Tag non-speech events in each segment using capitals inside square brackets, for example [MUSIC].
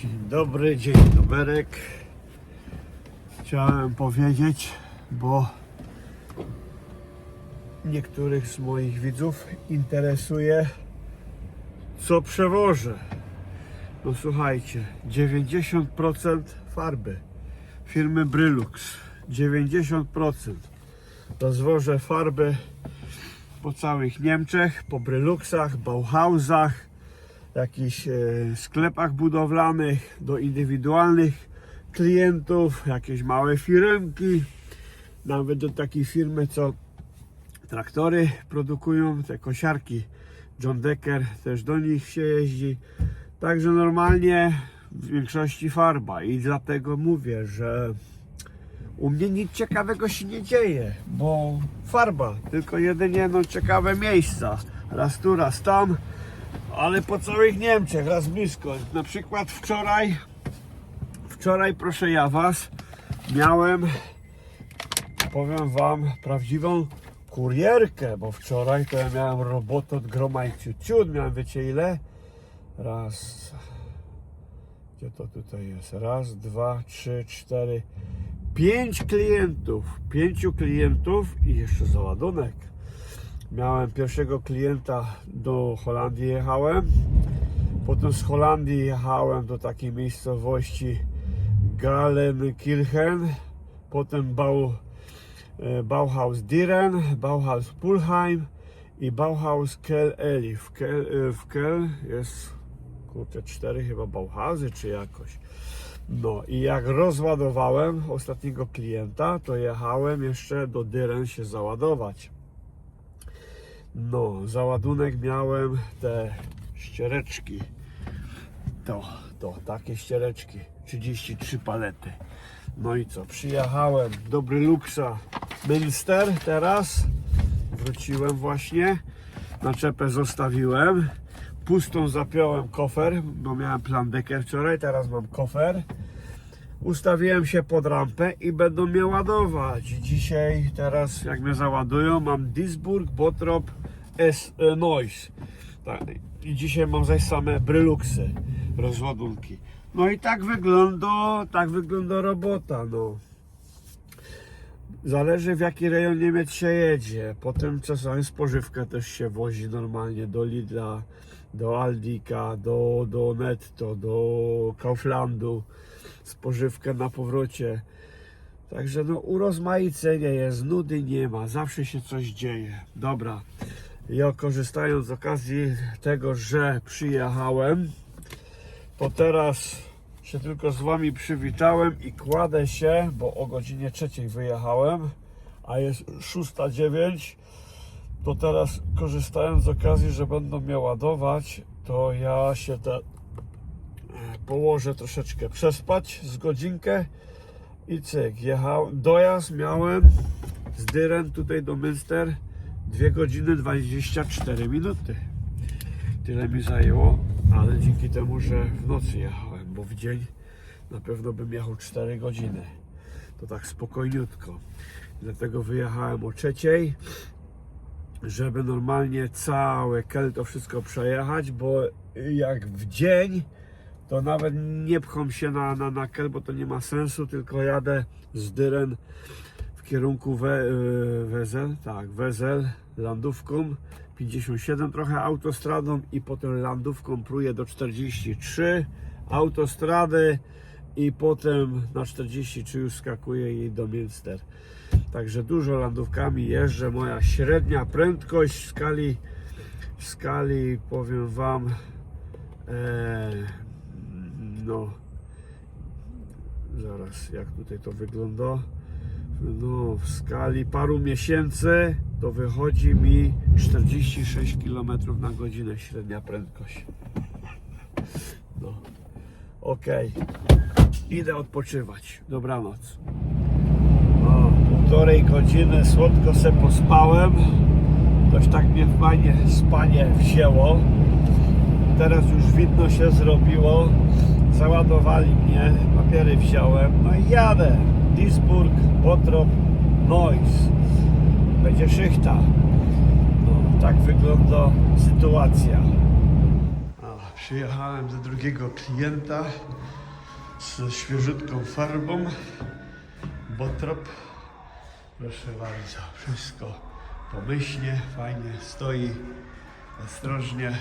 Dzień dobry, dzień doberek. Chciałem powiedzieć, bo niektórych z moich widzów interesuje, co przewożę. No słuchajcie, 90% farby firmy Brylux. 90%. Rozwożę farby po całych Niemczech, po Bryluxach, Bauhausach, jakichś e, sklepach budowlanych, do indywidualnych klientów, jakieś małe firmki, nawet do takiej firmy, co traktory produkują, te kosiarki John Decker, też do nich się jeździ. Także normalnie w większości farba i dlatego mówię, że u mnie nic ciekawego się nie dzieje, bo farba, tylko jedynie no, ciekawe miejsca. Raz tu, raz tam, ale po całych Niemczech, raz blisko. Na przykład wczoraj, wczoraj proszę ja Was, miałem, powiem Wam, prawdziwą kurierkę, bo wczoraj to ja miałem robotę od groma i ciut, miałem wiecie ile? Raz, gdzie to tutaj jest? Raz, dwa, trzy, cztery, pięć klientów. Pięciu klientów i jeszcze załadunek. Miałem pierwszego klienta do Holandii jechałem. Potem z Holandii jechałem do takiej miejscowości Galenkirchen. Potem Bau, e, Bauhaus Dieren, Bauhaus Pulheim i Bauhaus Kel Eli. W Kel, e, w Kel jest kurczę cztery chyba Bauhausy czy jakoś. No i jak rozładowałem ostatniego klienta, to jechałem jeszcze do Dyren się załadować. No, załadunek miałem te ściereczki. To, to, takie ściereczki. 33 palety. No i co, przyjechałem do Bryluxa Münster teraz. Wróciłem właśnie. Naczepę zostawiłem. Pustą zapiąłem kofer, bo miałem plan decker wczoraj, teraz mam kofer. Ustawiłem się pod rampę i będą mnie ładować. Dzisiaj, teraz jak mnie załadują, mam Duisburg, Bottrop, S e, Noise. Tak. I dzisiaj mam zaś same Bryluxy, rozładunki. No i tak wygląda, tak wygląda robota, no. Zależy w jaki rejon Niemiec się jedzie. Potem czasami spożywkę też się wozi normalnie do Lidla, do Aldika, do, do Netto, do Kauflandu. Spożywkę na powrocie. Także no urozmaicenie jest, nudy nie ma, zawsze się coś dzieje. Dobra, ja korzystając z okazji tego, że przyjechałem, to teraz się tylko z Wami przywitałem i kładę się, bo o godzinie trzeciej wyjechałem, a jest 6.09, to teraz korzystając z okazji, że będą mnie ładować, to ja się te położę troszeczkę przespać z godzinkę i cyk, jechałem, dojazd miałem z Dyren tutaj do Münster 2 godziny 24 minuty. Tyle mi zajęło, ale dzięki temu, że w nocy jechałem, bo w dzień na pewno bym jechał 4 godziny. To tak spokojniutko. Dlatego wyjechałem o trzeciej, żeby normalnie całe Kel to wszystko przejechać, bo jak w dzień, to nawet nie pcham się na, na, na Kel, bo to nie ma sensu, tylko jadę z Dyren kierunku We, y, Wezel, tak, Wezel, landówką, 57 trochę autostradą i potem landówką pruję do 43 autostrady i potem na 43 już skakuję i do Münster. Także dużo landówkami jeżdżę. Moja średnia prędkość w skali, w skali powiem Wam, e, no, zaraz jak tutaj to wygląda. No, w skali paru miesięcy to wychodzi mi 46 km na godzinę średnia prędkość. No, okej. Idę odpoczywać. Dobranoc. O, półtorej godziny słodko se pospałem. Dość tak mnie fajnie spanie wzięło. Teraz już widno się zrobiło. Załadowali mnie, papiery wziąłem. No i jadę. Duisburg, Bottrop, Neuss. Będzie szychta. No, tak wygląda sytuacja. Przyjechałem do drugiego klienta z świeżutką farbą. Botrop. Proszę bardzo, wszystko pomyślnie, fajnie stoi, ostrożnie.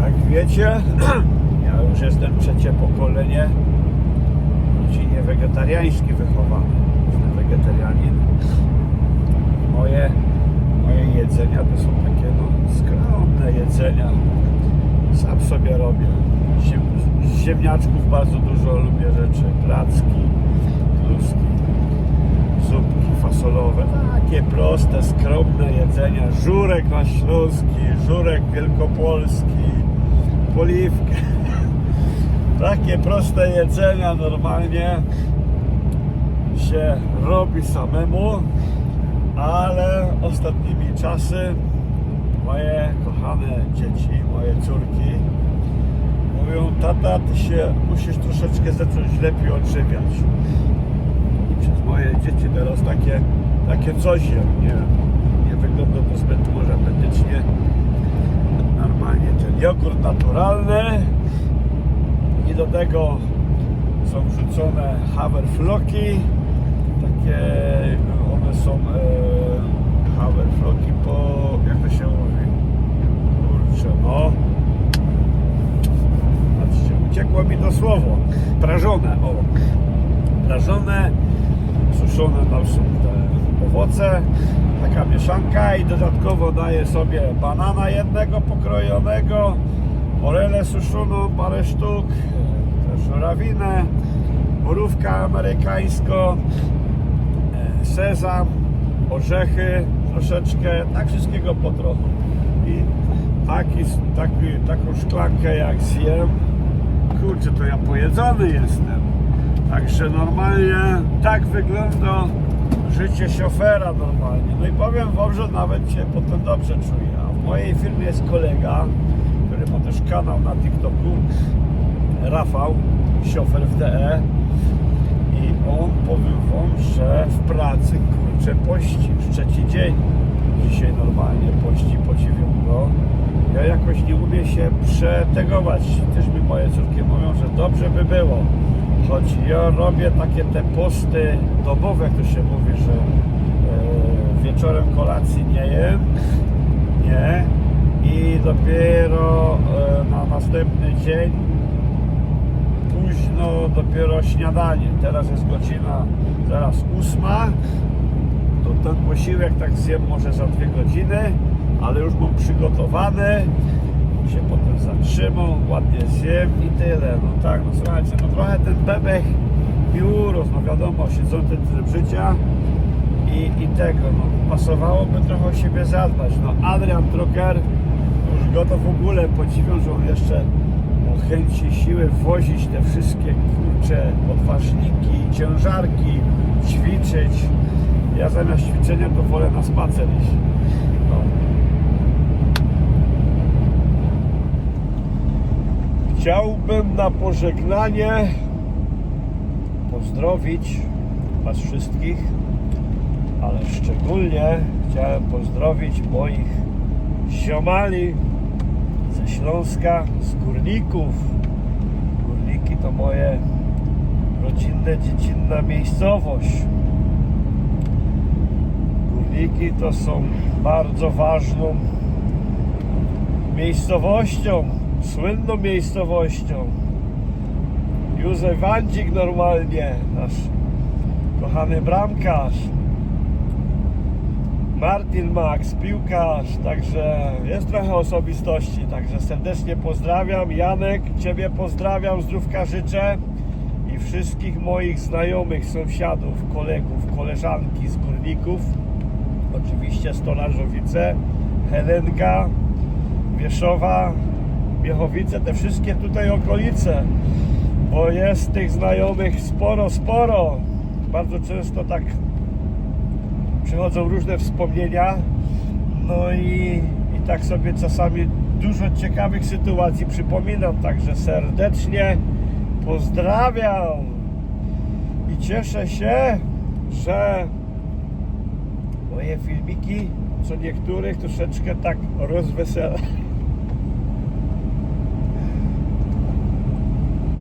Jak wiecie, [CLEARS THROAT] już jestem trzecie pokolenie w rodzinie wegetariański wychowany. Jestem wegetarianin. Moje, moje jedzenia to są takie no, skromne jedzenia. Sam sobie robię. Ziem, z ziemniaczków bardzo dużo lubię rzeczy. Placki, kluski, zupki fasolowe. Takie proste, skromne jedzenia. Żurek na śląski, żurek wielkopolski, poliwkę. Takie proste jedzenia normalnie się robi samemu, ale ostatnimi czasy moje kochane dzieci, moje córki mówią, tata, ty się musisz troszeczkę zacząć lepiej odżywiać. I przez moje dzieci teraz takie, takie coś jem, nie nie wygląda to zbyt może apetycznie. Normalnie ten jogurt naturalny i do tego są wrzucone haverfloki, takie one są e, haverfloki po, jak to się mówi, kurczę, no, patrzcie, uciekło mi to słowo, prażone, o, prażone, suszone tam są te owoce, taka mieszanka i dodatkowo daję sobie banana jednego pokrojonego, morelę suszoną, parę sztuk, e, żurawinę, borówkę amerykańską, e, sezam, orzechy troszeczkę, tak wszystkiego po trochu. I taki, taki, taką szklankę jak zjem, kurczę, to ja pojedzony jestem. Także normalnie tak wygląda życie szofera normalnie. No i powiem wam, że nawet się potem dobrze czuję. A w mojej firmie jest kolega, ma też kanał na TikToku, Rafał, szofer w DE. I on, powiem wam, że w pracy, kurczę, pości. Już trzeci dzień dzisiaj normalnie pości, podziwiam go. Ja jakoś nie umiem się przetegować. Też mi moje córki mówią, że dobrze by było. Choć ja robię takie te posty domowe, jak to się mówi, że e, wieczorem kolacji nie jem, nie. I dopiero e, na następny dzień późno dopiero śniadanie. Teraz jest godzina zaraz ósma. To ten posiłek tak zjem może za dwie godziny, ale już mam przygotowany. Się potem zatrzymał, ładnie zjem i tyle. No tak, no słuchajcie, no trochę ten bebech mi urósł, no wiadomo, siedzący tryb życia i, i tego, no pasowałoby trochę o siebie zadbać. No Adrian Drucker, go to w ogóle podziwiam, że on jeszcze o chęci siły wozić te wszystkie kurcze odważniki, ciężarki, ćwiczyć. Ja zamiast ćwiczenia to wolę na spacer iść. No. Chciałbym na pożegnanie pozdrowić Was wszystkich, ale szczególnie chciałem pozdrowić moich ziomali ze Śląska, z Górników. Górniki to moje rodzinne, dziecinna miejscowość. Górniki to są bardzo ważną miejscowością, słynną miejscowością. Józef Wandzik normalnie, nasz kochany bramkarz. Martin Max, piłkarz, także jest trochę osobistości, także serdecznie pozdrawiam. Janek, Ciebie pozdrawiam, zdrówka życzę i wszystkich moich znajomych, sąsiadów, kolegów, koleżanki z górników, oczywiście Stolarzowice, Helenka, Wieszowa, Biechowice, te wszystkie tutaj okolice, bo jest tych znajomych sporo, sporo. Bardzo często tak przychodzą różne wspomnienia. No i, i tak sobie czasami dużo ciekawych sytuacji przypominam. Także serdecznie pozdrawiam i cieszę się, że moje filmiki co niektórych troszeczkę tak rozwesela.